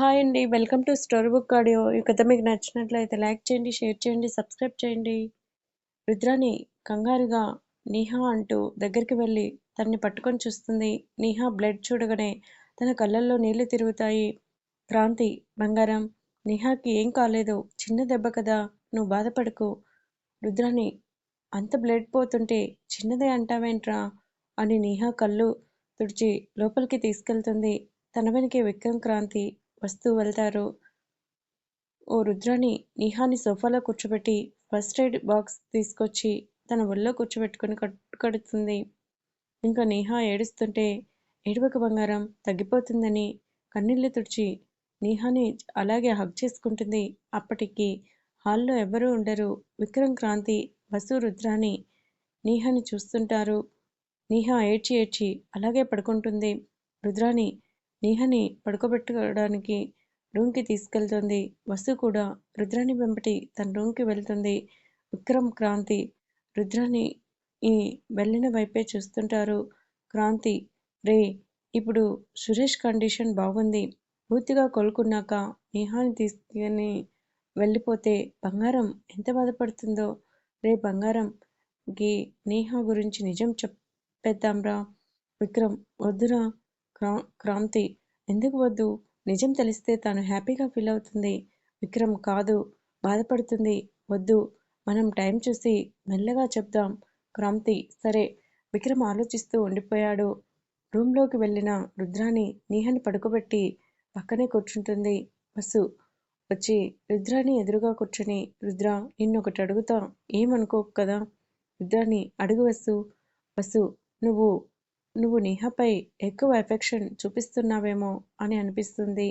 Hi అండి. Welcome to story book audio. ఈ కథ మీకు నచ్చినట్లయితే లైక్ చేయండి షేర్ చేయండి సబ్స్క్రైబ్ చేయండి. రుద్రాని కంగారుగా నీహా అంటూ దగ్గరికి వెళ్ళి తనని పట్టుకొని చూస్తుంది. నీహా బ్లడ్ చూడగానే తన కళ్ళల్లో నీళ్ళు తిరుగుతాయి. క్రాంతి బంగారం నీహాకి ఏం కాలేదు. చిన్న దెబ్బ కదా నువ్వు బాధపడకు. రుద్రాని అంత బ్లడ్ పోతుంటే చిన్నదే అంటావేంట్రా అని నీహా కళ్ళు తుడిచి లోపలికి తీసుకెళ్తుంది. తన వెనకే విక్రమ్ క్రాంతి వస్తూ వెళ్తారు. ఓ రుద్రాని నిహాని సోఫాలో కూర్చోబెట్టి ఫస్ట్ ఎయిడ్ బాక్స్ తీసుకొచ్చి తన ఒళ్ళో కూర్చోబెట్టుకుని కట్టుకడుతుంది ఇంకా నేహా ఏడుస్తుంటే ఏడువక బంగారం తగ్గిపోతుందని కన్నీళ్ళు తుడిచి నీహాని అలాగే హగ్ చేసుకుంటుంది. అప్పటికి హాల్లో ఎవ్వరూ ఉండరు. విక్రమ్ క్రాంతి వసు రుద్రాని నేహాని చూస్తుంటారు. నేహా ఏడ్చి ఏడ్చి అలాగే పడుకుంటుంది. రుద్రాని నేహని పడుకోబెట్టుకోవడానికి రూమ్కి తీసుకెళ్తుంది. వసు కూడా రుద్రాని వెంబటి తన రూమ్కి వెళ్తుంది. విక్రమ్ క్రాంతి రుద్రాన్ని ఈ వెళ్ళిన వైపే చూస్తుంటారు. క్రాంతి రే ఇప్పుడు సురేష్ కండిషన్ బాగుంది. పూర్తిగా కోలుకున్నాక నేహాని తీసుకుని వెళ్ళిపోతే బంగారం ఎంత బాధపడుతుందో. రే బంగారంకి నేహా గురించి నిజం చెప్పేద్దాంరా. విక్రమ్ వద్దురా. క్రా క్రాంతి. ఎందుకు వద్దు? నిజం తెలిస్తే తాను హ్యాపీగా ఫీల్ అవుతుంది. విక్రమ్ కాదు. బాధపడుతుంది. వద్దు. మనం టైం చూసి మెల్లగా చెప్దాం. క్రాంతి సరే. విక్రమ్ ఆలోచిస్తూ ఉండిపోయాడు. రూమ్లోకి వెళ్ళిన రుద్రాని నీహని పడుకోబెట్టి పక్కనే కూర్చుంటుంది. బస్సు వచ్చి రుద్రాని ఎదురుగా కూర్చొని రుద్ర నిన్నొకటి అడుగుతా. ఏమనుకోకు కదా? రుద్రాని అడుగు వసు. వసు నువ్వు నువ్వు నేహాపై ఎక్కువ ఎఫెక్షన్ చూపిస్తున్నావేమో అని అనిపిస్తుంది.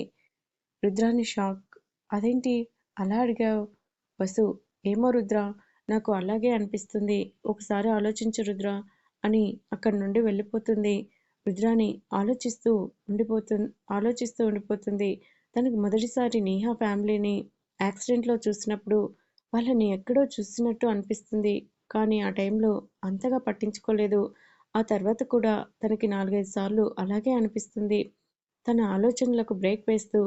రుద్రాని షాక్. అదేంటి? అలా అడిగావు? వసు ఏమో రుద్ర? నాకు అలాగే అనిపిస్తుంది. ఒకసారి ఆలోచించు రుద్ర అని అక్కడి నుండి వెళ్ళిపోతుంది. రుద్రాని ఆలోచిస్తూ ఉండిపోతు ఆలోచిస్తూ ఉండిపోతుంది. తనకు మొదటిసారి నేహా ఫ్యామిలీని యాక్సిడెంట్లో చూసినప్పుడు వాళ్ళని ఎక్కడో చూసినట్టు అనిపిస్తుంది. కానీ ఆ టైంలో అంతగా పట్టించుకోలేదు. ఆ తర్వాత కూడా తనకి నాలుగైదు సార్లు అలాగే అనిపిస్తుంది. తన ఆలోచనలకు బ్రేక్ వేస్తూ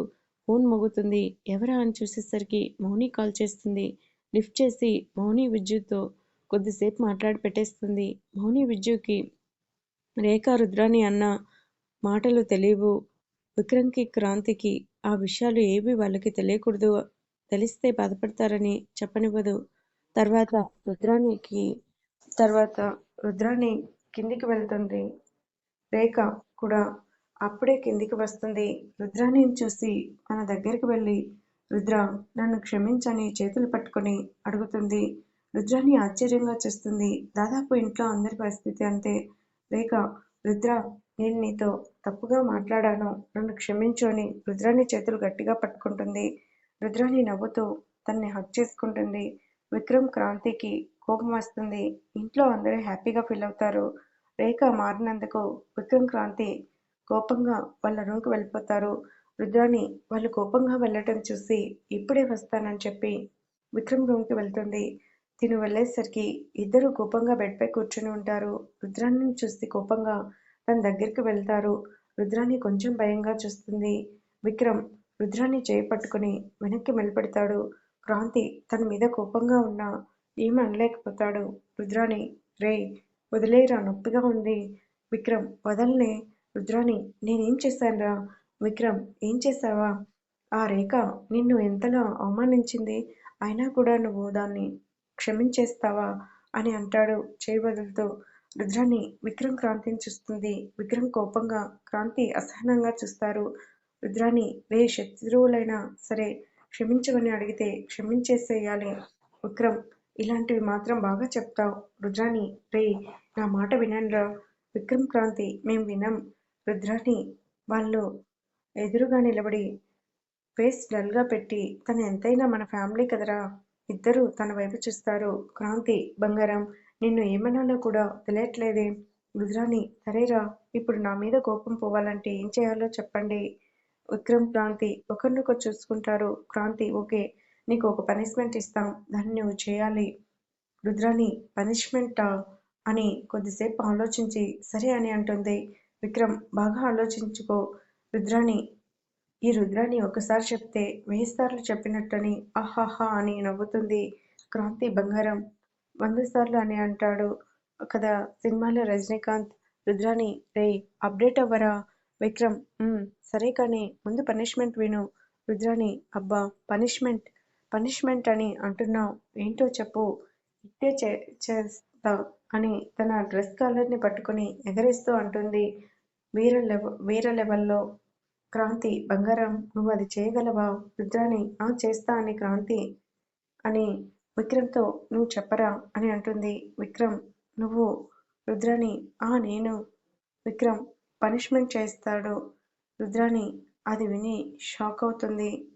ఫోన్ మోగుతుంది. ఎవరా అని చూసేసరికి మౌని కాల్ చేస్తుంది. లిఫ్ట్ చేసి మౌని విద్యుత్తో కొద్దిసేపు మాట్లాడి పెట్టేస్తుంది. మౌని విద్యుకి రేఖా రుద్రాని అన్న మాటలు తెలియవు. విక్రమ్కి క్రాంతికి ఆ విషయాలు ఏవి వాళ్ళకి తెలియకూడదు. తెలిస్తే బాధపడతారని చెప్పనివ్వదు. తర్వాత రుద్రానికి తర్వాత రుద్రాణి కిందికి వెళ్తుంది. రేఖ కూడా అప్పుడే కిందికి వస్తుంది. రుద్రాన్ని చూసి మన దగ్గరికి వెళ్ళి రుద్ర నన్ను క్షమించని చేతులు పట్టుకొని అడుగుతుంది. రుద్రాన్ని ఆశ్చర్యంగా చూస్తుంది. దాదాపు ఇంట్లో అందరి పరిస్థితి అంతే. రేఖ రుద్ర నేను నీతో తప్పుగా మాట్లాడాను. నన్ను క్షమించు అని చేతులు గట్టిగా పట్టుకుంటుంది. రుద్రాన్ని నవ్వుతూ తన్ని హక్ చేసుకుంటుంది. విక్రమ్ క్రాంతికి కోపం వస్తుంది ఇంట్లో అందరూ హ్యాపీగా ఫీల్ అవుతారు. రేఖ మారినందుకు విక్రమ్ క్రాంతి కోపంగా వాళ్ళ రూమ్కి వెళ్ళిపోతారు. రుద్రాని వాళ్ళు కోపంగా వెళ్ళటం చూసి ఇప్పుడే వస్తానని చెప్పి విక్రమ్ రూమ్కి వెళ్తుంది. తిను వెళ్ళేసరికి ఇద్దరు కోపంగా బెడ్పై కూర్చొని ఉంటారు. రుద్రాన్ని చూసి కోపంగా తన దగ్గరికి వెళ్తారు. రుద్రాన్ని కొంచెం భయంగా చూస్తుంది. విక్రమ్ రుద్రాన్ని చేయి పట్టుకుని వెనక్కి మెలిపెడతాడు. క్రాంతి తన మీద కోపంగా ఉన్నా ఏమి అనలేకపోతాడు. రుద్రాని రే వదిలేరా నొప్పిగా ఉంది. విక్రమ్ వదలనే. రుద్రాని నేనేం చేశానురా? విక్రమ్ ఏం చేశావా? ఆ రేఖ నిన్ను ఎంతలా అవమానించింది? అయినా కూడా నువ్వు దాన్ని క్షమించేస్తావా? అని అంటాడు చేయి వదులుతూ రుద్రాని విక్రమ్ క్రాంతిని చూస్తుంది. విక్రమ్ కోపంగా క్రాంతి అసహనంగా చూస్తారు. రుద్రాని రే శత్రువులైనా సరే క్షమించమని అడిగితే క్షమించేసేయాలి. విక్రమ్ ఇలాంటివి మాత్రం బాగా చెప్తావు. రుద్రాణి రే నా మాట వినండ్రా. విక్రమ్ క్రాంతి మేం వినం. రుద్రాని వాళ్ళు ఎదురుగా నిలబడి ఫేస్ డల్గా పెట్టి తను ఎంతైనా మన ఫ్యామిలీ కదరా. ఇద్దరు తన వైపు చూస్తారు. క్రాంతి బంగారం నిన్ను ఏమనాలో కూడా తెలియట్లేదే. రుద్రాణి సరేరా ఇప్పుడు నా మీద కోపం పోవాలంటే ఏం చేయాలో చెప్పండి. విక్రమ్ క్రాంతి ఒకరినొకరు చూసుకుంటారు. క్రాంతి ఓకే. నీకు ఒక పనిష్మెంట్ ఇస్తాం. దాన్ని నువ్వు చేయాలి. రుద్రాని పనిష్మెంటా అని కొద్దిసేపు ఆలోచించి సరే అని అంటుంది విక్రమ్. బాగా ఆలోచించుకో. రుద్రాని ఈ రుద్రాని ఒకసారి చెప్తే వెయ్యిసార్లు చెప్పినట్టని ఆహాహా అని నవ్వుతుంది క్రాంతి బంగారం. వంద సార్లు అని అంటాడు కదా సినిమాలో రజనీకాంత్. రుద్రాని రే అప్డేట్ అవ్వరా? విక్రమ్ సరే కానీ ముందు పనిష్మెంట్ విను. రుద్రాని అబ్బా పనిష్మెంట్ పనిష్మెంట్ అని అంటున్నావ్. ఏంటో చెప్పు. ఇట్టే చే- చేస్తా అని తన డ్రెస్ కాలర్ని పట్టుకుని ఎగరేస్తూ అంటుంది. వీర లెవ వీర లెవెల్లో క్రాంతి బంగారం నువ్వు అది చేయగలవా? రుద్రాని ఆ చేస్తా అని క్రాంతి అని విక్రమ్తో నువ్వు చెప్పరా అని అంటుంది. విక్రమ్ నువ్వు రుద్రాని ఆ నేను విక్రమ్ పనిష్మెంట్ చేస్తాడు. రుద్రాని అది విని షాక్ అవుతుంది.